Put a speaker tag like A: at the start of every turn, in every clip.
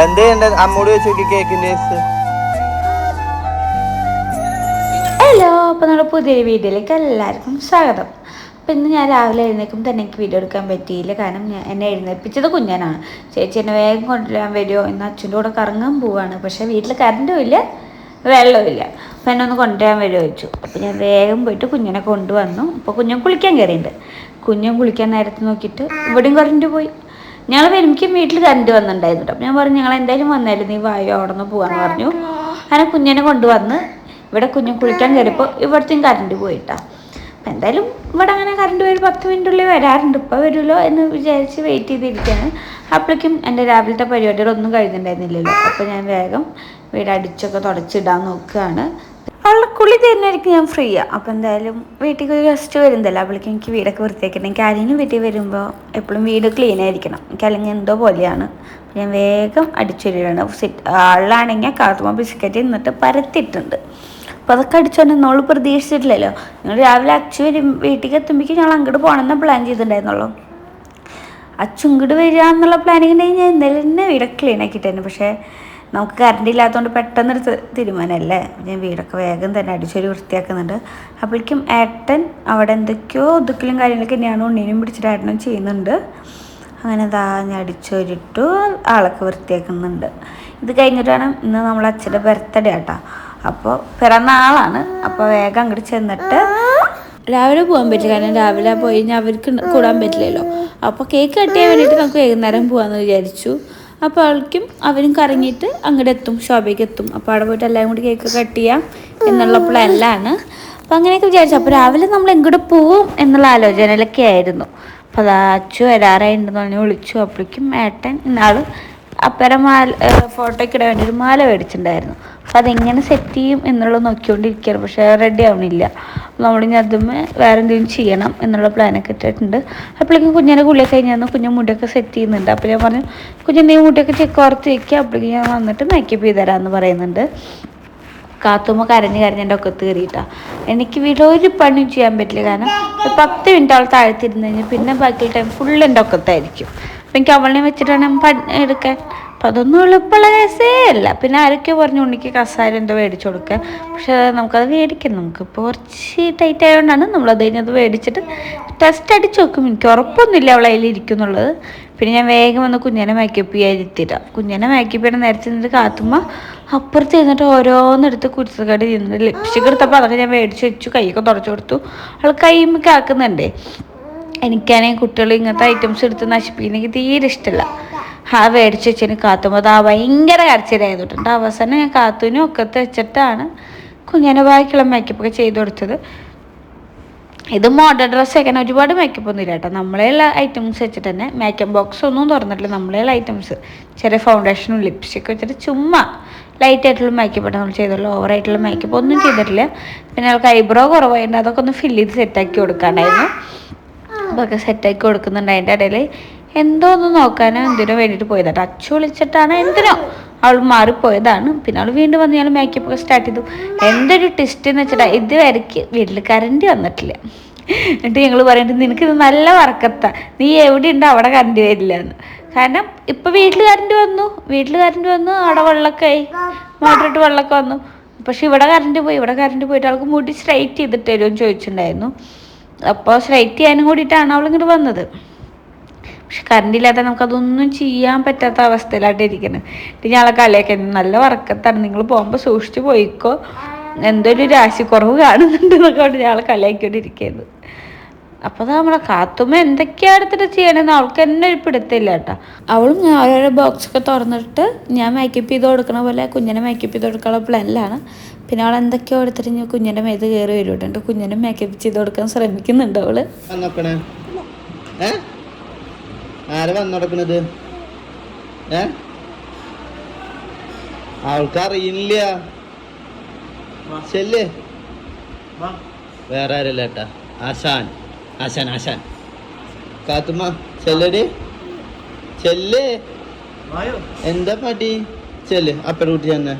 A: എന്ത് ചെയ്യണ്ട അമ്മോട് ചോദിച്ചു കേക്കിന്റെ
B: ഹലോ അപ്പോൾ നമ്മുടെ പുതിയൊരു വീഡിയോയിലേക്ക് എല്ലാവർക്കും സ്വാഗതം. അപ്പോൾ ഇന്ന് ഞാൻ രാവിലെ എഴുന്നേൽക്കുമ്പോൾ തന്നെ എനിക്ക് വീഡിയോ എടുക്കാൻ പറ്റിയില്ല. കാരണം ഞാൻ എന്നെ എഴുന്നേൽപ്പിച്ചത് കുഞ്ഞനാണ്. ചേച്ചി എന്നെ വേഗം കൊണ്ടുവരാൻ വരുമോ എന്ന് അച്ഛന്റെ കൂടെ കറങ്ങാൻ പോവാണ്. പക്ഷേ വീട്ടിൽ കറണ്ടും ഇല്ല വെള്ളവും ഇല്ല. അപ്പോൾ എന്നെ ഒന്ന് കൊണ്ടുവരാൻ വരുമോ ചോദിച്ചു. അപ്പോൾ ഞാൻ വേഗം പോയിട്ട് കുഞ്ഞിനെ കൊണ്ടുവന്നു. അപ്പോൾ കുഞ്ഞൻ കുളിക്കാൻ കയറിയിട്ടുണ്ട് കുഞ്ഞൻ കുളിക്കാൻ നേരത്ത് നോക്കിയിട്ട് ഇവിടെയും കറണ്ട് പോയി. ഞങ്ങൾ വരുമ്പോഴേക്കും വീട്ടിൽ കരണ്ട് വന്നിട്ടുണ്ടായിരുന്നു കേട്ടോ ഞാൻ പറഞ്ഞു ഞങ്ങൾ എന്തായാലും വന്നാലും നീ വായോ അവിടെ നിന്ന് പോകാന്ന് പറഞ്ഞു. അങ്ങനെ കുഞ്ഞിനെ കൊണ്ടുവന്ന് ഇവിടെ കുഞ്ഞു കുളിക്കാൻ കയറിയപ്പോൾ ഇവിടത്തെയും കറണ്ട് പോയിട്ടാ. അപ്പം എന്തായാലും ഇവിടെ അങ്ങനെ കറണ്ട് പോയി പത്ത് മിനിറ്റ് ഉള്ളിൽ വരാറുണ്ട്. ഇപ്പോൾ വരുമല്ലോ എന്ന് വിചാരിച്ച് വെയിറ്റ് ചെയ്തിരിക്കുകയാണ്. അപ്പോഴേക്കും എന്റെ രാവിലത്തെ പരിപാടികളൊന്നും കഴിഞ്ഞിട്ടുണ്ടായിരുന്നില്ലല്ലോ. അപ്പോൾ ഞാൻ വേഗം വീട് അടിച്ചൊക്കെ തുടച്ചിടാൻ നോക്കുകയാണ്. അവളുടെ കുളി തരുന്നതായിരിക്കും ഞാൻ ഫ്രീ ആണ് അപ്പോൾ എന്തായാലും വീട്ടിൽ ഒരു ഗസ്റ്റ് വരുന്നതല്ല? അവൾക്ക് എനിക്ക് വീടൊക്കെ വൃത്തിയാക്കണം എനിക്ക് ആരെങ്കിലും വീട്ടിൽ വരുമ്പോൾ എപ്പോഴും വീട് ക്ലീൻ ആയിരിക്കണം. എനിക്ക് അല്ലെങ്കിൽ എന്തോ പോലെയാണ്. ഞാൻ വേഗം അടിച്ചൊരിടണം സിറ്റ് ആളിലാണെങ്കിൽ കാർത്തുമ്പോൾ ബിസ്ക്കറ്റ് എന്നിട്ട് പരത്തിയിട്ടുണ്ട്. അപ്പോൾ അതൊക്കെ അടിച്ചോണ്ട് നമ്മൾ പ്രതീക്ഷിച്ചിട്ടില്ലല്ലോ. ഞങ്ങൾ രാവിലെ അച്ഛൻ വരും വീട്ടിലേക്ക് എത്തുമ്പോഴേക്കും ഞങ്ങൾ അങ്ങോട്ട് പോകണമെന്ന് പ്ലാൻ ചെയ്തിട്ടുണ്ടായിരുന്നുള്ളൂ. അച്ഛൻ ഇങ്ങോട്ട് വരിക എന്നുള്ള പ്ലാനിങ് ഉണ്ടെങ്കിൽ ഞാൻ എന്തായാലും തന്നെ വീടൊക്കെ ക്ലീൻ ആക്കിയിട്ടായിരുന്നു. പക്ഷേ നമുക്ക് കറണ്ട് ഇല്ലാത്തതുകൊണ്ട് പെട്ടെന്നൊരു തീരുമാനമല്ലേ ഞാൻ വീടൊക്കെ വേഗം തന്നെ അടിച്ചൊരു വൃത്തിയാക്കുന്നുണ്ട്. അപ്പോഴേക്കും ഏട്ടൻ അവിടെ എന്തൊക്കെയോ ഒതുക്കലും കാര്യങ്ങളൊക്കെ തന്നെയാണ് ഉണ്ണീനും പിടിച്ചിട്ട് ഏട്ടനും ചെയ്യുന്നുണ്ട്. അങ്ങനെ ദാ ഞാൻ അടിച്ചൊരിട്ടു ആളൊക്കെ വൃത്തിയാക്കുന്നുണ്ട്. ഇത് കഴിഞ്ഞിട്ടാണ് ഇന്ന് നമ്മൾ അച്ഛന്റെ ബർത്ത്ഡേ ആട്ടാ. അപ്പോൾ പിറന്നാളാണ് അപ്പോൾ വേഗം അങ്ങോട്ട് ചെന്നിട്ട് രാവിലെ പോകാൻ പറ്റില്ല. കാരണം രാവിലെ പോയി അവർക്ക് കൂടാൻ പറ്റില്ലല്ലോ. അപ്പോൾ കേക്ക് കട്ട് ചെയ്യാൻ വേണ്ടിയിട്ട് നമുക്ക് വൈകുന്നേരം പോകാമെന്ന് വിചാരിച്ചു. അപ്പോൾ അവൾക്കും അവരും കറങ്ങിയിട്ട് അങ്ങോട്ട് എത്തും ശോഭയ്ക്ക് എത്തും അപ്പോൾ അവിടെ പോയിട്ട് എല്ലാം കൂടി കേക്ക് കട്ട് ചെയ്യാം എന്നുള്ള പ്ലാനിലാണ് അപ്പോൾ അങ്ങനെയൊക്കെ വിചാരിച്ചു. അപ്പോൾ രാവിലെ നമ്മൾ എങ്ങോട്ട് പോവും എന്നുള്ള ആലോചനയിലൊക്കെ ആയിരുന്നു. അപ്പോൾ അതാ അച്ചു വരാറായിട്ടുണ്ടെന്ന് പറഞ്ഞ് വിളിച്ചു. അപ്പോഴേക്കും ഏട്ടൻ ഇന്നാൾ അപ്പര മാല ഫോട്ടോയ്ക്ക് ഇടാൻ വേണ്ടി ഒരു മാല മേടിച്ചിട്ടുണ്ടായിരുന്നു. അപ്പം അതെങ്ങനെ സെറ്റ് ചെയ്യും എന്നുള്ളത് നോക്കിക്കൊണ്ടിരിക്കുകയാണ്. പക്ഷേ റെഡി ആവണില്ല. നമ്മളിനി അതുമേ വേറെ എന്തെങ്കിലും ചെയ്യണം എന്നുള്ള പ്ലാനൊക്കെ ഇട്ടിട്ടുണ്ട്. അപ്പോഴേക്കും കുഞ്ഞിനെ കുളിയൊക്കെ കഴിഞ്ഞാൽ കുഞ്ഞു മുടിയൊക്കെ സെറ്റ് ചെയ്യുന്നുണ്ട്. അപ്പോൾ ഞാൻ പറഞ്ഞു കുഞ്ഞിന്റെ മുടിയൊക്കെ ചെക്ക് ഓർത്ത് വയ്ക്കുക അപ്പോഴേക്കും ഞാൻ വന്നിട്ട് മേക്കപ്പ് ചെയ്ത് തരാമെന്ന് പറയുന്നുണ്ട്. കാത്തുമ്മ കരഞ്ഞ് കരഞ്ഞ് എന്റെ ഒക്കത്ത് കയറിയിട്ടാണ് എനിക്ക് വീട്ടിൽ ഒരു പണിയും ചെയ്യാൻ പറ്റില്ല. കാരണം ഒരു പത്ത് മിനിറ്റ് അവൾ താഴ്ത്തിരുന്ന് കഴിഞ്ഞാൽ പിന്നെ ബാക്കി ടൈം ഫുൾ എന്റെ ഒക്കത്തായിരിക്കും. എനിക്ക് അവളെ വെച്ചിട്ടാണ് എടുക്കാൻ. അപ്പം അതൊന്നും എളുപ്പമുള്ള കേസേ അല്ല. പിന്നെ ആരൊക്കെ പറഞ്ഞു ഉണ്ണിക്ക് കസാര എന്തോ മേടിച്ചു കൊടുക്കുക പക്ഷെ നമുക്കത് മേടിക്കാം. നമുക്കിപ്പോൾ കുറച്ച് ടൈറ്റ് ആയതുകൊണ്ടാണ് നമ്മളത് കഴിഞ്ഞത് മേടിച്ചിട്ട് ടെസ്റ്റ് അടിച്ച് നോക്കും എനിക്ക് ഉറപ്പൊന്നുമില്ല അവൾ അതിൽ ഇരിക്കും എന്നുള്ളത് പിന്നെ ഞാൻ വേഗം വന്ന് കുഞ്ഞനെ മേക്കപ്പ് ചെയ്യാതിരുത്തിട്ടാ കുഞ്ഞനെ മേക്കപ്പ് ചെയ്യണം നേരത്തെ നിന്നിട്ട് കാത്തുമ്പോൾ അപ്പുറത്ത് ഇരുന്നിട്ട് ഓരോന്നെടുത്ത് കുരുത്തക്കടി നിന്ന് ലിപ്സ്റ്റിക് എടുത്തപ്പോൾ അതൊക്കെ ഞാൻ മേടിച്ച് വെച്ചു. കൈയൊക്കെ തുടച്ചു കൊടുത്തു. അവൾ കൈമൊക്കെ ആക്കുന്നുണ്ടേ. എനിക്കാണെങ്കിൽ കുട്ടികൾ ഇങ്ങനത്തെ ഐറ്റംസ് എടുത്ത് നശിപ്പിക്കുന്ന എനിക്ക് തീരെ ഇഷ്ടമല്ല ആ മേടിച്ച് വെച്ചതിന് കാത്തുമ്പോൾ ആ ഭയങ്കര കരച്ചിലായതുകൊണ്ട് അവസാനം ഞാൻ കാത്തുവിനും ഒക്കത്ത് വെച്ചിട്ടാണ് കുഞ്ഞിനെ ബാക്കിയുള്ള മേക്കപ്പൊക്കെ ചെയ്ത് കൊടുത്തത്. ഇത് മോഡേൺ ഡ്രസ്സ് വെക്കാൻ ഒരുപാട് മേക്കപ്പ് ഒന്നും ഇല്ല കേട്ടോ നമ്മളെയുള്ള ഐറ്റംസ് വെച്ചിട്ട് തന്നെ മേക്കപ്പ് ബോക്സ് ഒന്നും തുറന്നിട്ടില്ല. നമ്മളെയുള്ള ഐറ്റംസ് ചെറിയ ഫൗണ്ടേഷനും ലിപ്സ്റ്റിക്കും വെച്ചിട്ട് ചുമ്മാ ലൈറ്റ് ആയിട്ടുള്ള മേക്കപ്പ് ആണ് നമ്മൾ ഓവർ ആയിട്ടുള്ള മേക്കപ്പ് ഒന്നും ചെയ്തിട്ടില്ല. പിന്നെ അവൾക്ക് ഐബ്രോ കുറവായിട്ടുണ്ട് അതൊക്കെ ഒന്ന് ഫില്ല് ചെയ്ത് സെറ്റാക്കി കൊടുക്കാണ്ടായിരുന്നു. അതൊക്കെ സെറ്റാക്കി കൊടുക്കുന്നുണ്ട് അതിന്റെ ഇടയിൽ എന്തോ ഒന്ന് നോക്കാനോ എന്തിനോ വേണ്ടിയിട്ട് പോയതാട്ടോ. അച്ചു വിളിച്ചിട്ടാണ് എന്തിനോ അവൾ മാറിപ്പോയതാണ്. പിന്നെ അവൾ വീണ്ടും വന്ന് ഞാൻ മേക്കപ്പ് ഒക്കെ സ്റ്റാർട്ട് ചെയ്തു. എന്തൊരു ടെസ്റ്റ് എന്ന് വെച്ചിട്ടാ ഇതുവരെയ്ക്ക് വീട്ടിൽ കറണ്ട് വന്നിട്ടില്ല. എന്നിട്ട് ഞങ്ങൾ പറയുന്നത് നിനക്ക് ഇത് നല്ല വറക്കത്ത. നീ എവിടെ ഉണ്ട്? അവിടെ കറണ്ട് വരില്ല എന്ന്. കാരണം ഇപ്പൊ വീട്ടിൽ കറണ്ട് വന്നു. വീട്ടിൽ കറണ്ട് വന്നു. അവിടെ വെള്ളമൊക്കെ ആയി. മോട്ടറിട്ട് വെള്ളമൊക്കെ വന്നു. പക്ഷെ ഇവിടെ കറണ്ട് പോയി. ഇവിടെ കറണ്ട് പോയിട്ട് ആൾക്ക് മുടി സ്ട്രൈറ്റ് ചെയ്തിട്ട് തരുമെന്ന് ചോദിച്ചിട്ടുണ്ടായിരുന്നു. അപ്പോൾ സ്ട്രൈറ്റ് ചെയ്യാനും കൂടിയിട്ടാണ് അവൾ ഇങ്ങോട്ട് വന്നത്. പക്ഷെ കറണ്ട് ഇല്ലാതെ നമുക്കതൊന്നും ചെയ്യാൻ പറ്റാത്ത അവസ്ഥയിലായിട്ട് ഇരിക്കുന്നത് ഞാൻ ഞങ്ങളെ കളിയൊക്കെ നല്ല വറക്കത്താണ്. നിങ്ങൾ പോകുമ്പോൾ സൂക്ഷിച്ചു പോയിക്കോ. എന്തോ ഒരു രാശിക്കുറവ് കാണുന്നുണ്ട് എന്നൊക്കെ ഞങ്ങളെ കളിയാക്കിക്കൊണ്ടിരിക്കുന്നത്. അപ്പോൾ നമ്മളെ കാത്തുമ്മ എന്തൊക്കെയാ എടുത്തിട്ട് ചെയ്യണമെന്ന് അവൾക്ക് എന്നെ ഒരു പിടുത്തില്ല കേട്ടോ. അവളും ഞാൻ ഓരോരോ ബോക്സ് ഒക്കെ തുറന്നിട്ട് ഞാൻ മേക്കപ്പ് ചെയ്ത് കൊടുക്കണ പോലെ കുഞ്ഞിനെ മേക്കപ്പ് ചെയ്ത് കൊടുക്കാനുള്ള പ്ലാനിലാണ് പിന്നെ അവൾ എന്തൊക്കെയോ എടുത്തിട്ട് ഞാൻ കുഞ്ഞിന്റെ മേത് കയറി വരുന്നുണ്ട് കുഞ്ഞിനെ മേക്കപ്പ് ചെയ്ത് കൊടുക്കാൻ ശ്രമിക്കുന്നുണ്ട്
A: അവൾ. അവൾക്കറിയില്ല വേറെ ആരല്ല ഏട്ടാ ആശാൻ. ആശാൻ ആശാൻ. കാത്തുമ്മ ചെല്ലടി. ചെല്ലേ. എന്താ പാട്ടി ചെല്ല്. അപ്പഴ കുട്ടി തന്നെ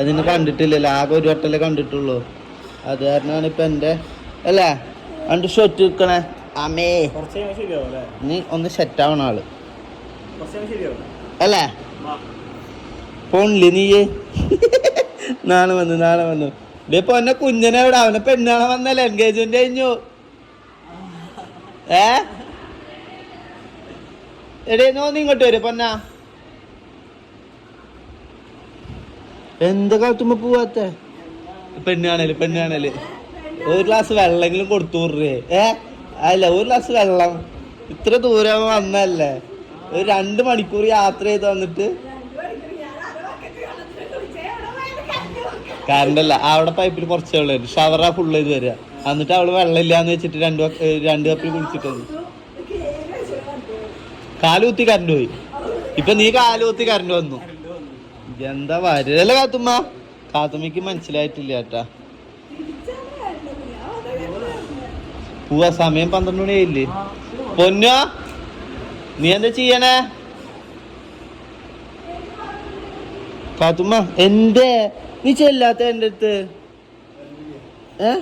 A: അതിനെ കണ്ടിട്ടില്ലല്ലോ. ആകെ ഒരു വട്ടല്ലേ കണ്ടിട്ടുള്ളൂ. അത് കാരണമാണ് ഇപ്പൊ എന്റെ അല്ലേ? രണ്ട് ഷൊറ്റ് വെക്കണേ അമേ നീ ഒന്ന് സെറ്റ് ആവണ ആൾ. അല്ലേ? പോണില്ലേ നീയേ നാളെ വന്നു നാളെ വന്നു. ഇതിപ്പോ എന്നെ കുഞ്ഞനെ എവിടെ അവനെ പെണ്ണാളെ വന്നല്ലേ? എൻഗേജ്മെന്റ് കഴിഞ്ഞു. ഏ? എടേ നോ നീ ഇങ്ങോട്ട് വരും പൊന്ന. എന്താ കാത്തുമ്പോ പോവാത്ത? പെണ്ണാണല്ലേ പെണ്ണാണല്ലേ ഒരു ഗ്ലാസ് വെള്ളമെങ്കിലും കൊടുത്തൂറേ ഏ? അല്ല ഒരു ഗ്ലാസ് വെള്ളം. ഇത്ര ദൂരം വന്നല്ലേ ഒരു രണ്ട് മണിക്കൂർ യാത്ര ചെയ്ത് വന്നിട്ട്. കറണ്ടല്ല അവിടെ പൈപ്പിൽ കുറച്ചേ ഉള്ളൂ. ഷവറാ ഫുള്ള് ചെയ്ത് വരിക എന്നിട്ട് അവൾ വെള്ളം ഇല്ലാന്ന് വെച്ചിട്ട് രണ്ട് രണ്ട് കപ്പിൽ കുടിച്ചിട്ടത് കാലുകുത്തി കറണ്ട് പോയി. ഇപ്പൊ നീ കാലുകുത്തി കറണ്ട് വന്നു. എന്താ വരല്ലേ കാത്തുമ്മ? കാത്തുമ്മക്ക് മനസ്സിലായിട്ടില്ല ഏട്ടാ പോവാ സമയം പന്ത്രണ്ട് മണിയായില്ലേ പൊന്നോ നീ എന്താ ചെയ്യണേ? കാത്തുമ്മ എന്തേ? നീ ചെല്ലാത്ത എന്റെ അടുത്ത്. ഏ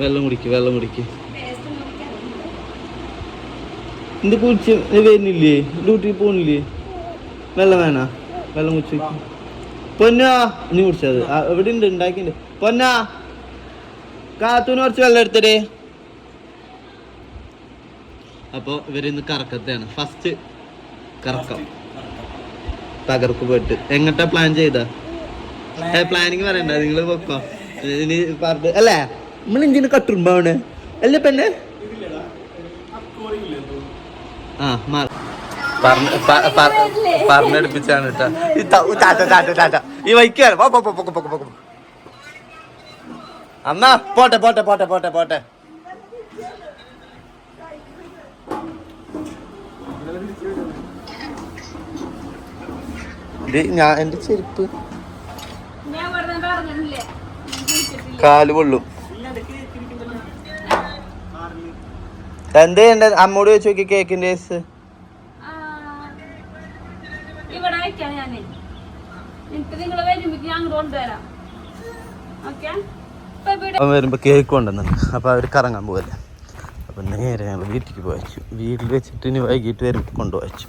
A: വെള്ളം കുടിക്ക് വെള്ളം കുടിക്ക്. എന്ത് കുടിച്ച്? വരുന്നില്ലേ? ഡ്യൂട്ടി പോണില്ലേ? വെള്ളം വേണ? വെള്ളം കുടിച്ച് പൊന്നാ. നീ കുടിച്ചത്. എവിടെ ഉണ്ട് ഉണ്ടാക്കിണ്ട് പൊന്നാ. കാത്തൂന് കുറച്ച് വെള്ളം എടുത്തടേ അപ്പൊ ഇവരിന്ന് കറക്കത്തെയാണ്. ഫസ്റ്റ് കറക്കം. തകർക്ക് പോയിട്ട് എങ്ങട്ടാ പ്ലാൻ ചെയ്ത? പ്ലാനിങ് പറയണ്ട നിങ്ങൾ പൊക്കോ. ഇനി പറഞ്ഞു അല്ലേ? നമ്മൾ എന്തിനു കട്ടുറുമ്പാവണ് അല്ലേ പെന്നെ ആ മാ- പറഞ്ഞ- പ- പ- പറഞ്ഞെടുപ്പിച്ചാണ് കേട്ടോ. ഈ വൈക്ക്. അന്നാ പോട്ടെ പോട്ടെ പോട്ടെ പോട്ടെ പോട്ടെ. ഞാൻ എന്റെ ചെരുപ്പ്. കാൽ പൊള്ളും. എന്തേ ഉണ്ട് അമ്മോട് ചോദിച്ചു നോക്കി കേക്കിന്റെ കേസ് അവൻ വരുമ്പോ കേക്ക് കൊണ്ടുവന്നു. അപ്പൊ അവർ കറങ്ങാൻ പോവല്ലേ? അപ്പൊ നേരെ ഞങ്ങൾ വീട്ടിലേക്ക് പോയച്ചു. വീട്ടിൽ വെച്ചിട്ട് ഇനി വൈകിട്ട് വരുമ്പോ കൊണ്ടുപോയച്ചു.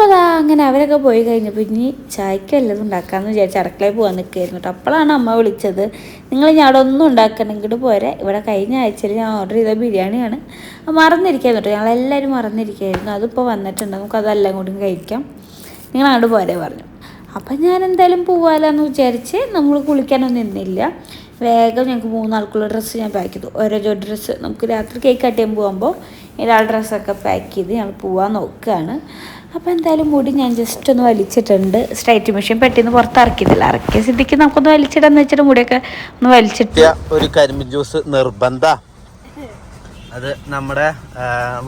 B: അപ്പോൾ അതാ അങ്ങനെ അവരൊക്കെ പോയി കഴിഞ്ഞപ്പോൾ ഇനി ചായക്ക് വല്ലതും ഉണ്ടാക്കാമെന്ന് വിചാരിച്ച് അടുക്കളയിൽ പോകാൻ നിൽക്കുകയായിരുന്നു കേട്ടോ അപ്പോഴാണ് അമ്മ വിളിച്ചത്. നിങ്ങൾ ഞാൻ അവിടെ ഒന്നും ഉണ്ടാക്കണമെങ്കിൽ പോരെ. ഇവിടെ കഴിഞ്ഞ ആഴ്ചയിൽ ഞാൻ ഓർഡർ ചെയ്ത ബിരിയാണിയാണ്. മറന്നിരിക്കായിരുന്നു കേട്ടോ ഞങ്ങളെല്ലാവരും മറന്നിരിക്കുകയായിരുന്നു അതിപ്പോൾ വന്നിട്ടുണ്ട്. നമുക്ക് അതെല്ലാം കൂടി കഴിക്കാം. നിങ്ങൾ അങ്ങോട്ട് പോരെ പറഞ്ഞു. അപ്പം ഞാൻ എന്തായാലും പോവാലെന്ന് വിചാരിച്ച് നമ്മൾ കുളിക്കാനൊന്നും നിന്നില്ല. വേഗം ഞങ്ങൾക്ക് മൂന്നാൾക്കുള്ള ഡ്രസ്സ് ഞാൻ പാക്ക് ചെയ്തു. ഓരോ ജോ ഡ്രസ്സ്. നമുക്ക് രാത്രി കേക്ക് കട്ട് ചെയ്യാൻ പോകുമ്പോൾ ഒരാൾ ഡ്രസ്സൊക്കെ പാക്ക് ചെയ്ത് ഞങ്ങൾ പോവാൻ നോക്കുകയാണ്. അപ്പോൾ എന്തായാലും മുടി ഞാൻ ജസ്റ്റ് ഒന്ന് വലിച്ചിട്ടുണ്ട്. സ്ട്രൈറ്റ് മെഷീൻ പെട്ടിന്ന് പുറത്തിറക്കിയതില്ല ഇറക്കിയ സ്ഥിതിക്ക് നമുക്കൊന്ന് വലിച്ചിടാന്ന് വെച്ചിട്ട് മുടിയൊക്കെ ഒന്ന് വലിച്ചിട്ട്.
A: ഒരു കരിമ്പ് ജ്യൂസ് നിർബന്ധ. അത് നമ്മുടെ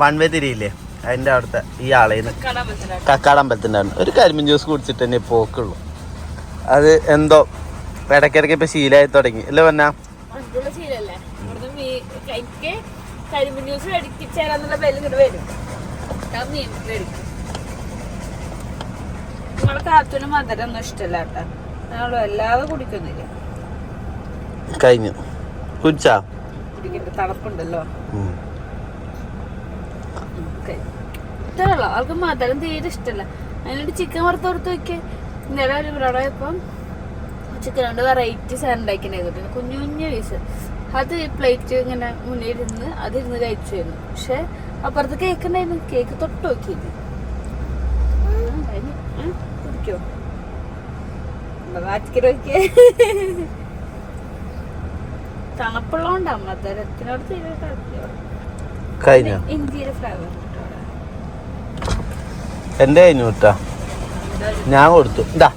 A: വൺ വേ തിരിയില്ലേ? അതിന്റെ അവിടുത്തെ ഈ ആളേന്ന്. കക്കാടമ്പലത്തിന്റെ ആണ്. ഒരു കരിമ്പിൻ ജ്യൂസ് കുടിച്ചിട്ട് തന്നെ പോക്കുള്ളൂ. അത് എന്തോ ഇടയ്ക്കിടയ്ക്ക് ഇപ്പം ശീലമായി തുടങ്ങി. അല്ലേ പറഞ്ഞ
B: കരിമ്പ് ന്യൂസ് അടിപ്പിച്ചേരാന്നുള്ള പേര് ഇങ്ങോട്ട് വരും. മേടിക്കും നമ്മളെ കാത്തുന് മധുരം ഒന്നും ഇഷ്ടമല്ല കേട്ടോ. ഞങ്ങൾ വല്ലാതെ കുടിക്കുന്നില്ല.
A: കഴിഞ്ഞു. കുടിച്ചാ?
B: തണുപ്പുണ്ടല്ലോ. ഇത്രയുള്ള. അവൾക്ക് മധുരം തീരെ ഇഷ്ടല്ല അതിനോട് ചിക്കൻ വറുത്ത് കൊടുത്ത് നോക്കിയേ. ഇന്നലെ ഒരു ഇവിടെ ഇപ്പം ചിക്കൻ കൊണ്ട് വെറൈറ്റി സാധനം ഉണ്ടാക്കിണ്ടായിരുന്നു കുഞ്ഞു കുഞ്ഞു പീസ്. അത് പ്ലേറ്റ് ഇങ്ങനെ മുന്നിൽ ഇരുന്ന് അതിരുന്ന് കഴിച്ചായിരുന്നു പക്ഷെ അപ്പുറത്ത് കേക്ക് ഉണ്ടായിരുന്നു. കേക്ക് തൊട്ട് നോക്കിയില്ല. കുടിക്കോ. വാറ്റിക്കൽ നോക്കിയേ. തണുപ്പുള്ളതുകൊണ്ടാ മധുരത്തിനോട് തീരെ
A: കഴിഞ്ഞു?
B: ഇഞ്ചിയുടെ ഫ്ലേവർ
A: എന്റെ കഴിഞ്ഞു കേട്ടാ ഞാൻ കൊടുത്തു. ഇതാ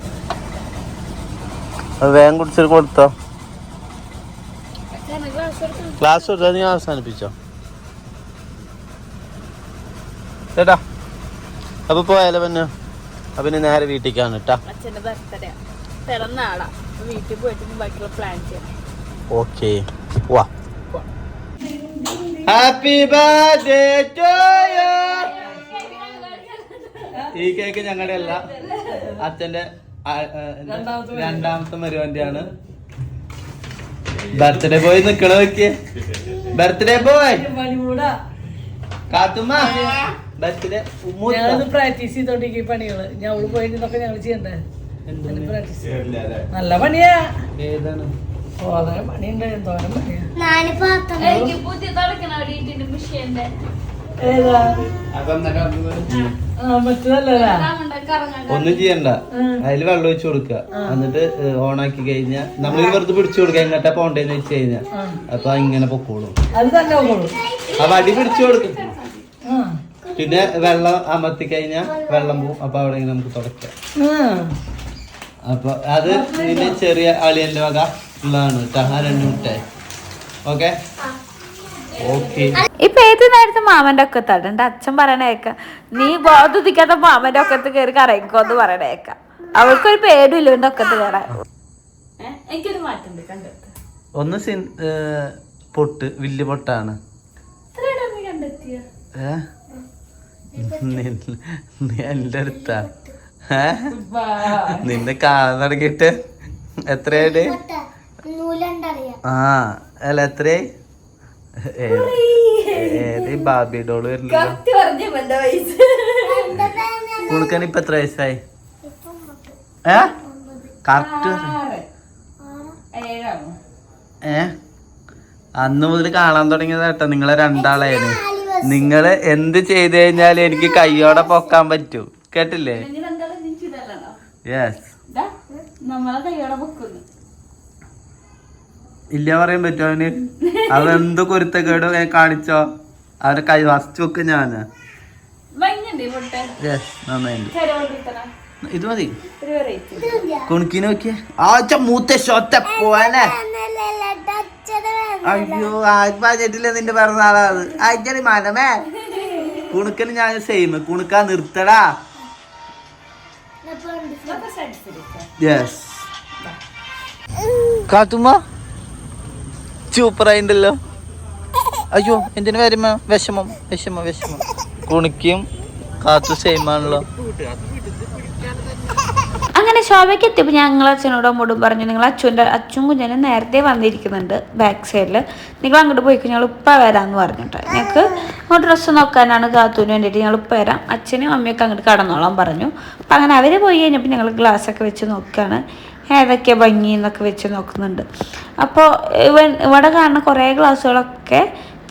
A: വേഗം കുടിച്ചിട്ട് കൊടുത്തോ. ക്ലാസ് കൊടുത്താൽ നീ അവസാനിപ്പിച്ചോ? ചേട്ടാ അപ്പൊ പോയാലോ പിന്നെ അപ്പൊ ഇനി നേരെ വീട്ടിലേക്കാണ് കേട്ടാ
B: അച്ഛന്റെ ബർത്ത്ഡേ. പിറന്നാളാ വീട്ടിൽ പോയിട്ട് ബാക്കിയുള്ള പ്ലാൻ ചെയ്യാം.
A: ഓക്കെ. വാ. ഹാപ്പി ബർത്ത്ഡേ ടു യു ഈ കേക്ക് ഞങ്ങളുടെ അല്ല അച്ഛന്റെ? രണ്ടാമത്തെ മരുവന്റെ ആണ് ബർത്ത്ഡേ ബോയ് നിക്കണ നോക്കിയേ? ബർത്ത്ഡേ ബോയ് കാത്തുമ്മ. ബസ്സിലെ
C: ഞങ്ങളത് പ്രാക്ടീസ് ചെയ്തോണ്ടിരിക്കും ഈ പണികൾ. ഞാൻ അവൾ പോയിട്ടൊക്കെ ഞങ്ങൾ ചെയ്യണ്ടേ? പ്രാക്ടീസ് നല്ല പണിയാ.
A: ഏതാണ്?
C: ഓരോ പണിയുണ്ട് എന്തോരം പണിയാ?
A: ഒന്നും ചെയ്യണ്ട. അതിൽ വെള്ളം ഒഴിച്ചു കൊടുക്കുക. എന്നിട്ട് ഓൺ ആക്കി കഴിഞ്ഞാൽ നമ്മൾ വെറുതെ പിടിച്ചു കൊടുക്കുക. എന്നിട്ട് പോണ്ടേന്ന് വെച്ച് കഴിഞ്ഞാൽ അപ്പൊ ഇങ്ങനെ പൊക്കോളും. അപ്പൊ അടി പിടിച്ചു കൊടുക്കും. പിന്നെ വെള്ളം അമർത്തി കഴിഞ്ഞാൽ വെള്ളം പോവും. അപ്പൊ അവിടെ നമുക്ക് തുടക്കാം. അപ്പൊ അത് പിന്നെ ചെറിയ അളിയന്റെ വക ഉള്ളതാണ്. കേട്ടോ ആ രണ്ട് മുട്ടായി ഓക്കെ? ഓക്കെ.
B: ഏത് നേരത്തെ മാമന്റെ ഒക്കത്താണ് എന്റെ അച്ഛൻ പറയണേക്ക നീ ബോധത്തിക്കാത്ത മാമന്റെ ഒക്കത്ത് കയറി കറങ്ങിക്കോന്ന് പറയണേക്ക അവൾക്കൊരു പേടില്ല എന്റെ ഒക്കത്ത് കയറാൻ എനിക്കൊരു മാറ്റം
A: ഒന്ന് സിൻ പൊട്ട് വലിയ പൊട്ടാണ്. എന്റെ അടുത്താ? നിന്നെ കാണാൻ തുടങ്ങിയിട്ട് എത്രയായിട്ട്
D: നൂലുണ്ടറിയാം
A: ആ അല്ല എത്രയായി? ഏത് ബാബി ഡോൾ ഇപ്പൊ എത്ര വയസ്സായി? ഏ? കറക്റ്റ് ഏ അന്ന് മുതൽ കാണാൻ തുടങ്ങിയത് കേട്ടോ നിങ്ങളെ രണ്ടാളായിരുന്നു നിങ്ങൾ എന്ത് ചെയ്തു കഴിഞ്ഞാൽ എനിക്ക് കയ്യോടെ പൊക്കാൻ പറ്റൂ. കേട്ടില്ലേ? യെസ്
B: നമ്മളെ കയ്യോടെ പൊക്കുന്നു.
A: ഇല്ല പറയാൻ പറ്റുമോ അവന് അവനെന്ത് കുരുത്തക്കേടോ ഞാൻ കാണിച്ചോ. അവന്റെ കൈ വസ്തു വെക്ക്
B: ഞാൻ.
A: ഇത് മതി. കുണുക്കിനെ നോക്കിയേ. ആ മൂത്ത ഷോത്ത പോവാനെ. അയ്യോ ആരും പറഞ്ഞിട്ടില്ല നിന്റെ പിറന്നാളാ അത്. അയച്ചടി മനമേ. കുണുക്കന് ഞാൻ സെയിം കുണുക്കാ നിർത്തടാ. യെസ്. കാത്തുമ്മ? സൂപ്പറായിണ്ടല്ലോ അയ്യോ എന്തിനു വരുമ്പോ? വിഷമം വിഷമം വിഷമം. കുണിക്കും കാത്തു സെയിം ആണല്ലോ.
B: അങ്ങനെ ശോഭയ്ക്ക് എത്തിയപ്പോൾ ഞങ്ങൾ അച്ഛനോട് അമ്മോടും പറഞ്ഞു നിങ്ങൾ അച്ഛന്റെ അച്ഛൻ കുഞ്ഞനും നേരത്തെ വന്നിരിക്കുന്നുണ്ട് ബാക്ക് സൈഡിൽ നിങ്ങൾ അങ്ങോട്ട് പോയി ഞങ്ങൾ ഉപ്പ വരാമെന്ന് പറഞ്ഞിട്ട്. ഞങ്ങൾക്ക് അങ്ങോട്ട് ഡ്രസ്സ് നോക്കാനാണ് കാത്തൂന് വേണ്ടിയിട്ട് ഞങ്ങൾ ഇപ്പം വരാം. അച്ഛനും അമ്മയൊക്കെ അങ്ങോട്ട് കടന്നോളാൻ പറഞ്ഞു. അപ്പം അങ്ങനെ അവർ പോയി കഴിഞ്ഞപ്പോൾ ഞങ്ങൾ ഗ്ലാസ്സൊക്കെ വെച്ച് നോക്കുകയാണ് ഏതൊക്കെ ഭംഗി എന്നൊക്കെ വെച്ച് നോക്കുന്നുണ്ട്. അപ്പോൾ ഇവൻ ഇവിടെ കാണുന്ന കുറേ ഗ്ലാസ്സുകളൊക്കെ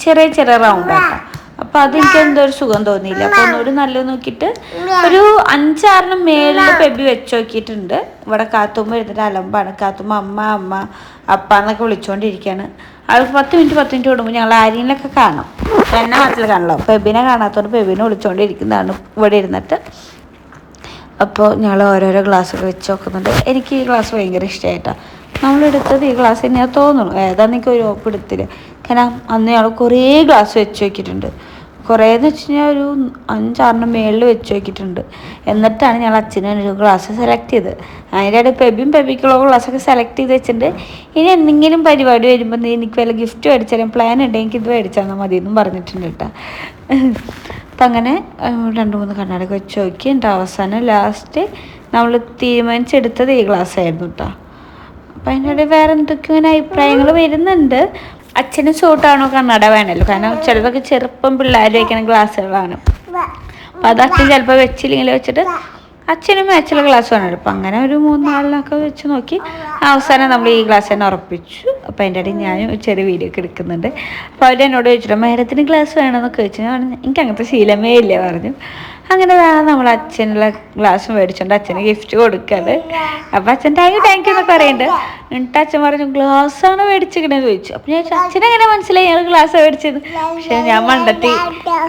B: ചെറിയ ചെറിയ റൗണ്ട് ആക്കാം അപ്പോൾ അതെനിക്ക് എന്തോ ഒരു സുഖം തോന്നിയില്ല. അപ്പോൾ ഒന്നുകൂടി നല്ലത് നോക്കിയിട്ട് ഒരു അഞ്ചാറിന് മേളിൽ പെബി വെച്ച് നോക്കിയിട്ടുണ്ട്. ഇവിടെ കാത്തുമ്മ എഴുതിട്ട് അലമ്പാണ്. കാത്തുമ്മ അമ്മ അമ്മ അപ്പ എന്നൊക്കെ വിളിച്ചുകൊണ്ടിരിക്കുകയാണ് അവൾക്ക് പത്ത് മിനിറ്റ് പത്ത് മിനിറ്റ് കൂടുമ്പോൾ ഞങ്ങൾ ആരെങ്കിലൊക്കെ കാണാം. എന്നെ മാത്രമേ കാണുള്ളൂ. പെബിനെ കാണാത്തതുകൊണ്ട് പെബിനെ വിളിച്ചുകൊണ്ടിരിക്കുന്നതാണ് ഇവിടെ ഇരുന്നിട്ട്. അപ്പോൾ ഞങ്ങൾ ഓരോരോ ഗ്ലാസ്സൊക്കെ വെച്ച് നോക്കുന്നുണ്ട്. എനിക്ക് ഈ ഗ്ലാസ് ഭയങ്കര ഇഷ്ടമായിട്ടാണ് നമ്മളെടുത്തത് ഈ ഗ്ലാസ് തന്നെയാണ് തോന്നുന്നു. ഏതാണെന്ന് എനിക്ക് ഒരു ഓപ്പ് എടുത്തില്ല. കാരണം അന്ന് ഞങ്ങൾ കുറേ ഗ്ലാസ് വെച്ച് നോക്കിയിട്ടുണ്ട്. കുറേ എന്ന് വെച്ച് കഴിഞ്ഞാൽ ഒരു അഞ്ചാറിന് മേളിൽ വെച്ച് നോക്കിയിട്ടുണ്ട്. എന്നിട്ടാണ് ഞങ്ങൾ അച്ഛനും ഒരു ഗ്ലാസ് സെലക്ട് ചെയ്തത്. അതിന്റെ ഇടയിൽ പെബിയും പെബിക്കുള്ള ഗ്ലാസ്സൊക്കെ സെലക്ട് ചെയ്ത് വെച്ചിട്ടുണ്ട്. ഇനി എന്തെങ്കിലും പരിപാടി വരുമ്പോൾ എനിക്ക് വല്ല ഗിഫ്റ്റ് മേടിച്ചാലും പ്ലാൻ ഉണ്ടെങ്കിൽ ഇത് മേടിച്ചാൽ മതി എന്നും പറഞ്ഞിട്ടുണ്ട് കേട്ടോ. അപ്പം അങ്ങനെ രണ്ട് മൂന്ന് കണ്ണാടി വെച്ച് നോക്കി. എന്റെ അവസാനം ലാസ്റ്റ് നമ്മൾ തീരുമാനിച്ചെടുത്തത് ഈ ഗ്ലാസ് ആയിരുന്നു കേട്ടോ അപ്പം ഇടയിൽ വേറെ എന്തൊക്കെ ഇങ്ങനെ അഭിപ്രായങ്ങൾ വരുന്നുണ്ട്. അച്ഛന് സൂട്ടാണോ കണ്ണട വേണമല്ലോ കാരണം ചിലതൊക്കെ ചെറുപ്പം പിള്ളേർ വയ്ക്കുന്ന ഗ്ലാസ്സുകളാണ് അപ്പം അത് അച്ഛൻ ചിലപ്പോൾ വെച്ചില്ലെങ്കിൽ വെച്ചിട്ട് അച്ഛനും മാച്ചുള്ള വേണം എടുപ്പം അങ്ങനെ ഒരു മൂന്നാളിനൊക്കെ വെച്ച് നോക്കി. അവസാനം നമ്മൾ ഈ ഗ്ലാസ് തന്നെ ഉറപ്പിച്ചു. അപ്പം അതിന്റെ ഇടയിൽ ഞാനും ചെറിയ വീഡിയോ ഒക്കെ എടുക്കുന്നുണ്ട്. അപ്പോൾ അവർ എന്നോട് ചോദിച്ചിട്ട് മേഡത്തിന് ഗ്ലാസ് വേണമെന്നൊക്കെ ചോദിച്ചു. ഞാൻ പറഞ്ഞു, എനിക്ക് അങ്ങനത്തെ ശീലമേ ഇല്ല പറഞ്ഞു. അങ്ങനെ നമ്മൾ അച്ഛനുള്ള ഗ്ലാസ് മേടിച്ചുകൊണ്ട് അച്ഛന് ഗിഫ്റ്റ് കൊടുക്കാറ് അപ്പം അച്ഛൻ താങ്ക് യു താങ്ക് യു എന്നൊക്കെ പറയുന്നുണ്ട് എന്നിട്ട് അച്ഛൻ പറഞ്ഞു ഗ്ലാസ് ആണ് മേടിച്ചിരിക്കണേന്ന് ചോദിച്ചു. അപ്പം ഞാൻ അച്ഛനെങ്ങനെ മനസ്സിലായി ഞങ്ങൾ ഗ്ലാസ് മേടിച്ചത്? പക്ഷേ ഞാൻ മണ്ടത്തി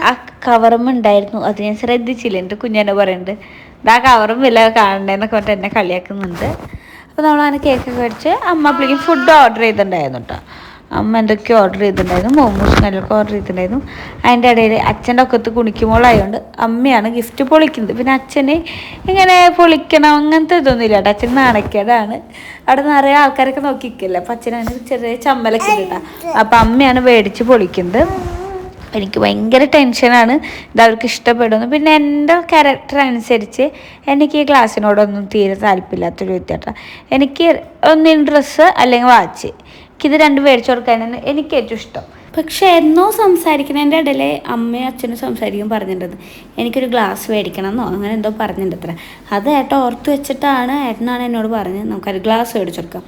B: ആ കവറും ഉണ്ടായിരുന്നു. അത് ഞാൻ ശ്രദ്ധിച്ചില്ല. എന്റെ കുഞ്ഞെന്നെ പറയുന്നുണ്ട് ഇതാ കവറും വില കാണണ്ടേന്നൊക്കെ പറഞ്ഞിട്ട് എന്നെ കളിയാക്കുന്നുണ്ട്. അപ്പോൾ നമ്മൾ അങ്ങനെ കേക്കൊക്കെ വെച്ച് അമ്മ അപ്പോഴേക്കും ഫുഡ് ഓർഡർ ചെയ്തിട്ടുണ്ടായിരുന്നു കേട്ടോ അമ്മ എന്തൊക്കെയോ ഓർഡർ ചെയ്തിട്ടുണ്ടായിരുന്നു. മോമോസ് നല്ലൊക്കെ ഓർഡർ ചെയ്തിട്ടുണ്ടായിരുന്നു. അതിന്റെ ഇടയിൽ അച്ഛന്റെ ഒക്കത്ത് കുണിക്കുമ്പോളായതുകൊണ്ട് അമ്മയാണ് ഗിഫ്റ്റ് പൊളിക്കുന്നത്. പിന്നെ അച്ഛനെ ഇങ്ങനെ പൊളിക്കണം അങ്ങനത്തെ ഇതൊന്നുമില്ല കേട്ടോ അച്ഛൻ നാണക്കേടാണ്. അവിടെ നിറയെ ആൾക്കാരൊക്കെ നോക്കിക്കില്ല അപ്പം അച്ഛനങ്ങനെ ചെറിയ ചമ്മലൊക്കെ ഇട്ടാ അപ്പം അമ്മയാണ് മേടിച്ച് പൊളിക്കുന്നത്. എനിക്ക് ഭയങ്കര ടെൻഷനാണ്. ഇത് അവർക്ക് ഇഷ്ടപ്പെടുന്നു. പിന്നെ എന്റെ ക്യാരക്ടർ അനുസരിച്ച് എനിക്ക് ഈ ക്ലാസ്സിനോടൊന്നും തീരെ താല്പര്യമില്ലാത്തൊരു വ്യക്തിയാട്ടോ. എനിക്ക് ഒന്ന് ഡ്രസ്സ് അല്ലെങ്കിൽ വാച്ച് എനിക്കിത് രണ്ട് മേടിച്ചു കൊടുക്കാനാണ് എനിക്ക് ഏറ്റവും ഇഷ്ടം. പക്ഷേ എന്നോ സംസാരിക്കുന്നതിന്റെ ഇടയിൽ അമ്മയും അച്ഛനും സംസാരിക്കും പറഞ്ഞിട്ടുണ്ട് എനിക്കൊരു ഗ്ലാസ് മേടിക്കണം എന്നോ അങ്ങനെ എന്തോ പറഞ്ഞിട്ടുണ്ട് അത്ര അത് ഏട്ടൻ ഓർത്ത് വെച്ചിട്ടാണ് ഏട്ടനാണ് എന്നോട് പറഞ്ഞത്. നമുക്കൊരു ഗ്ലാസ് മേടിച്ചെടുക്കാം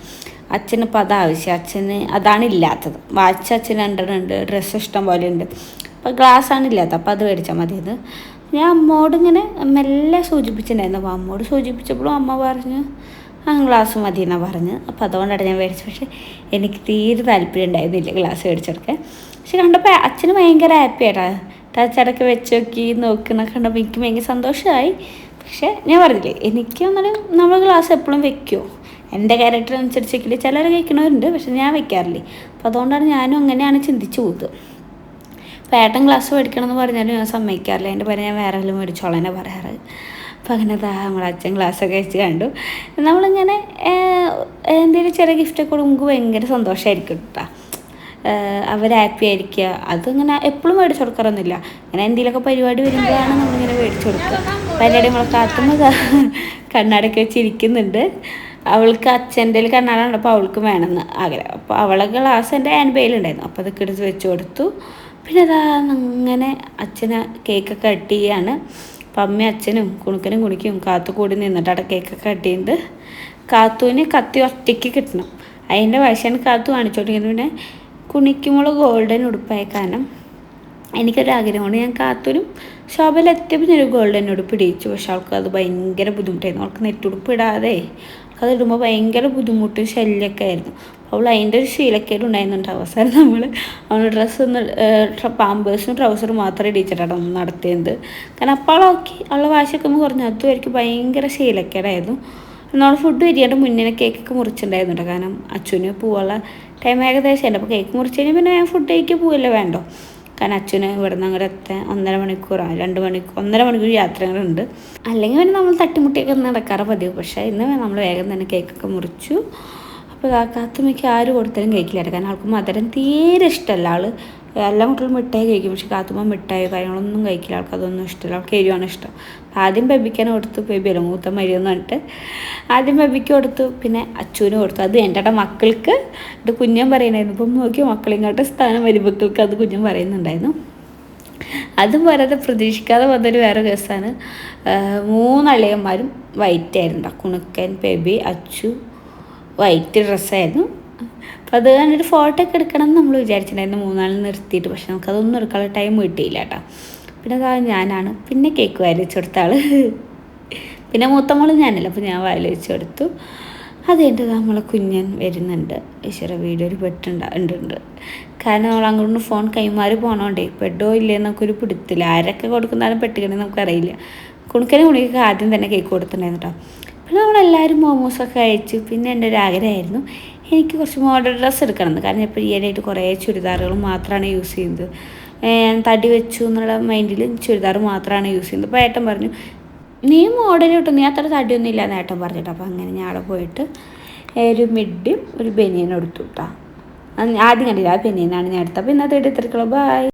B: അച്ഛന് ഇപ്പം അത് ആവശ്യം. അച്ഛന് അതാണ് ഇല്ലാത്തത്. വാച്ച് അച്ഛന് രണ്ടെണ്ണം ഉണ്ട്. ഡ്രസ്സ് ഇഷ്ടം പോലെ ഉണ്ട്. അപ്പോൾ ഗ്ലാസ് ആണ് ഇല്ലാത്തത്. അപ്പോൾ അത് മേടിച്ചാൽ മതിയത് ഞാൻ അമ്മോട് ഇങ്ങനെ മെല്ലെ സൂചിപ്പിച്ചിട്ടുണ്ടായിരുന്നു. അപ്പോൾ അമ്മോട് സൂചിപ്പിച്ചപ്പോഴും അമ്മ പറഞ്ഞു ആ ഗ്ലാസ് മതി എന്നാണ് പറഞ്ഞ്. അപ്പോൾ അതുകൊണ്ടാണ് ഞാൻ മേടിച്ചത്. പക്ഷേ എനിക്ക് തീരെ താല്പര്യം ഉണ്ടായിരുന്നില്ല ഗ്ലാസ് മേടിച്ചെടുക്കാൻ. പക്ഷെ കണ്ടപ്പോൾ അച്ഛന് ഭയങ്കര ഹാപ്പി ആയിട്ടാ. ടച്ചടക്ക് വെച്ച് നോക്കി നോക്കുന്ന കണ്ടപ്പോൾ എനിക്ക് ഭയങ്കര സന്തോഷമായി. പക്ഷേ ഞാൻ പറഞ്ഞില്ലേ എനിക്ക് അങ്ങനെ നമ്മൾ ഗ്ലാസ് എപ്പോഴും വെക്കുമോ എന്റെ ക്യാരക്ടർ അനുസരിച്ചെങ്കിൽ ചിലർ കഴിക്കണവരുണ്ട് പക്ഷെ ഞാൻ വെക്കാറില്ലേ. അപ്പോൾ അതുകൊണ്ടാണ് ഞാനും അങ്ങനെയാണ് ചിന്തിച്ചു പോകുന്നത് അപ്പോൾ ഏട്ടൻ ഗ്ലാസ് എന്ന് പറഞ്ഞാലും ഞാൻ സമ്മതിക്കാറില്ല. എന്റെ പേര് ഞാൻ വേറെ എല്ലാം മേടിച്ചോളാം എന്നെ പറയാറ്. അപ്പോൾ അങ്ങനെ താ നമ്മളെ അച്ഛൻ ഗ്ലാസ്സൊക്കെ വെച്ച് കണ്ടു. നമ്മളിങ്ങനെ എന്തെങ്കിലും ചെറിയ ഗിഫ്റ്റൊക്കെ കൊടുക്കുമ്പോൾ ഭയങ്കര സന്തോഷമായിരിക്കും കേട്ടോ അവർ ഹാപ്പി ആയിരിക്കുക. അതിങ്ങനെ എപ്പോഴും മേടിച്ചു കൊടുക്കാറൊന്നുമില്ല. അങ്ങനെ എന്തെങ്കിലുമൊക്കെ പരിപാടി വരുമ്പോഴാണ് നമ്മളിങ്ങനെ മേടിച്ചു കൊടുക്കുക. പരിപാടി നമ്മളെ കാത്തുമ്പോൾ കണ്ണാടൊക്കെ വെച്ചിരിക്കുന്നുണ്ട് അവൾക്ക് അച്ഛന്റെ കണ്ണാടാണ് അപ്പോൾ അവൾക്ക് വേണമെന്ന് ആഗ്രഹം. അപ്പോൾ അവളെ ഗ്ലാസ് എന്റെ ഹാൻഡ് അപ്പോൾ അതൊക്കെ എടുത്ത് വെച്ച് കൊടുത്തു. പിന്നെ അതാ അങ്ങനെ അച്ഛന് കേക്കൊക്കെ കട്ട് ചെയ്യാണ്. അപ്പം അമ്മ അച്ഛനും കുണുക്കനും കുണിക്കും കാത്തു കൂടി നിന്നിട്ട് അവിടെ കേക്കൊക്കെ കട്ട് ചെയ്യുന്നത് കാത്തുവിന് കത്തി ഒറ്റയ്ക്ക് കിട്ടണം. അതിന്റെ വശം കാത്തു കാണിച്ചോണ്ടിരിക്കുന്നത് പിന്നെ കുണിക്കുമ്പോൾ ഗോൾഡൻ ഉടുപ്പായ കാരണം എനിക്കൊരാഗ്രഹമാണ് ഞാൻ കാത്തൂരും ശോഭയിലെത്തിയപ്പോൾ ഞാനൊരു ഗോൾഡൻ ഉടുപ്പ് ഇടിയിച്ചു പക്ഷെ അവൾക്ക് അത് ഭയങ്കര ബുദ്ധിമുട്ടായിരുന്നു. അവൾക്ക് നെറ്റുടുപ്പ് ഇടാതെ അത് ഇടുമ്പോൾ ഭയങ്കര ബുദ്ധിമുട്ട് ശല്യമൊക്കെ ആയിരുന്നു. അവൾ അതിന്റെ ഒരു ശീലക്കേട് ഉണ്ടായിരുന്നുണ്ട് അവസാനം നമ്മൾ അവൾ ഡ്രസ്സ് ഒന്ന് പാമ്പേഴ്സും ട്രൗസറും മാത്രമേ ഇടിച്ചിട്ടാണ് ഒന്ന് നടത്തിയത്. കാരണം അപ്പോൾ അവളോക്കി അവളെ വാശിയൊക്കെ ഒന്ന് കുറഞ്ഞു. അതും ഭയങ്കര ശീലക്കേടായിരുന്നു. നമ്മൾ ഫുഡ് വരികയാണ്ട് മുന്നേ കേക്കൊക്കെ മുറിച്ചിട്ടുണ്ടായിരുന്നു കേട്ടോ കാരണം അച്ഛന് പോവാനുള്ള ടൈം ഏകദേശം അപ്പോൾ കേക്ക് മുറിച്ച് കഴിഞ്ഞാൽ പിന്നെ ഫുഡ് കഴിക്കാൻ പോവല്ലേ വേണ്ടോ? കാരണം അച്ഛന് ഇവിടെ നിന്ന് അങ്ങോട്ട് എത്താൻ ഒന്നര മണിക്കൂർ രണ്ട് മണിക്കൂർ ഒന്നര മണിക്കൂർ യാത്രകളുണ്ട്. അല്ലെങ്കിൽ പിന്നെ നമ്മൾ തട്ടിമുട്ടിയൊക്കെ നടക്കാറ് പതിവ്. പക്ഷേ ഇന്ന് നമ്മൾ വേഗം തന്നെ കേക്കൊക്കെ മുറിച്ചു. അപ്പോൾ കാത്തുമ്മയ്ക്ക് ആര് കൊടുത്താലും കഴിക്കില്ല കാരണം ആൾക്ക് മധുരം തീരെ ഇഷ്ടമല്ല. ആൾ എല്ലാ കുട്ടികളും മിഠായി കഴിക്കും. പക്ഷെ കാത്തുമ്പോൾ മിഠായി കാര്യങ്ങളൊന്നും കഴിക്കില്ല. ആൾക്ക് അതൊന്നും ഇഷ്ടമല്ല അവൾക്ക് എരിവാണ് ഇഷ്ടം. ആദ്യം ബബിക്കാനും കൊടുത്തു. ബേബി അല്ല മൂത്ത മരിയെന്ന് പറഞ്ഞിട്ട്. ആദ്യം ബബിക്ക് കൊടുത്തു. പിന്നെ അച്ഛനും കൊടുത്തു. അത് എന്റെ മക്കൾക്ക് ഇത് കുഞ്ഞൻ പറയുന്നായിരുന്നു ഇപ്പം നോക്കി മക്കളിങ്ങോട്ട് സ്ഥാനം വരുമ്പോൾക്ക് അത് കുഞ്ഞൻ പറയുന്നുണ്ടായിരുന്നു. അതും വരാതെ പ്രതീക്ഷിക്കാതെ വന്നൊരു വേറെ കേസാണ്. മൂന്നളിയന്മാരും വൈറ്റ് ആയിരുന്നു കുണുക്കൻ ബേബി അച്ചു. വൈറ്റ് ഡ്രസ്സായിരുന്നു. അപ്പോൾ അത് കണ്ടിട്ട് ഫോട്ടോ ഒക്കെ എടുക്കണം എന്ന് നമ്മൾ വിചാരിച്ചിട്ടുണ്ടായിരുന്നു. മൂന്നാളിൽ നിർത്തിയിട്ട് പക്ഷെ നമുക്കതൊന്നും എടുക്കാനുള്ള ടൈം കിട്ടിയില്ല കേട്ടോ പിന്നെ അതാ ഞാനാണ്. പിന്നെ കേക്ക് വാരി വെച്ച് കൊടുത്ത ആൾ പിന്നെ മൂത്ത മോൾ ഞാനല്ല. അപ്പോൾ ഞാൻ വായിൽ വെച്ച് കൊടുത്തു. അത് കഴിഞ്ഞിട്ട് നമ്മളെ കുഞ്ഞൻ വരുന്നുണ്ട്. ഈശ്വര വീഡിയോ ഒരു പെട്ടുണ്ട് ഉണ്ട് കാരണം നമ്മൾ അങ്ങോട്ട് ഫോൺ കൈമാറി പോകണോണ്ടേ പെട്ടോ ഇല്ലേ നമുക്കൊരു പിടുത്തില്ല. ആരൊക്കെ കൊടുക്കുന്നാലും പെട്ടിക്കണേ നമുക്കറിയില്ല. കുണുക്കനെ കുണിക്കൊക്കെ ആദ്യം തന്നെ കേക്ക് കൊടുത്തിട്ടുണ്ടായിരുന്നു കേട്ടോ പിന്നെ നമ്മളെല്ലാവരും മോമോസൊക്കെ കഴിച്ചു. പിന്നെ എന്റെ ഒരു ആഗ്രഹമായിരുന്നു. എനിക്ക് കുറച്ച് മോഡേൺ ഡ്രസ്സ് എടുക്കണമെന്ന് കാരണം ഇപ്പോൾ ഈയിടെയായിട്ട് കുറേ ചുരിദാറുകൾ മാത്രമാണ് യൂസ് ചെയ്യുന്നത്. ഞാൻ തടി വെച്ചു എന്നുള്ള മൈൻഡിൽ ചുരിദാർ മാത്രമാണ് യൂസ് ചെയ്യുന്നത്. അപ്പോൾ ഏട്ടൻ പറഞ്ഞു നീ മോഡൽ കിട്ടും നീ അത്ര തടിയൊന്നും ഇല്ല എന്ന് ഏട്ടൻ പറഞ്ഞിട്ട്. അപ്പോൾ അങ്ങനെ ഞാൻ അവിടെ പോയിട്ട് ഒരു മിഡും ഒരു ബനിയനും എടുത്തു കേട്ടോ ആദ്യം കണ്ടില്ല ആ ബനിയനാണ് ഞാൻ എടുത്തത്. അപ്പോൾ ഇന്നത്തെ എടുത്തിരിക്കുള്ളൂ ബൈ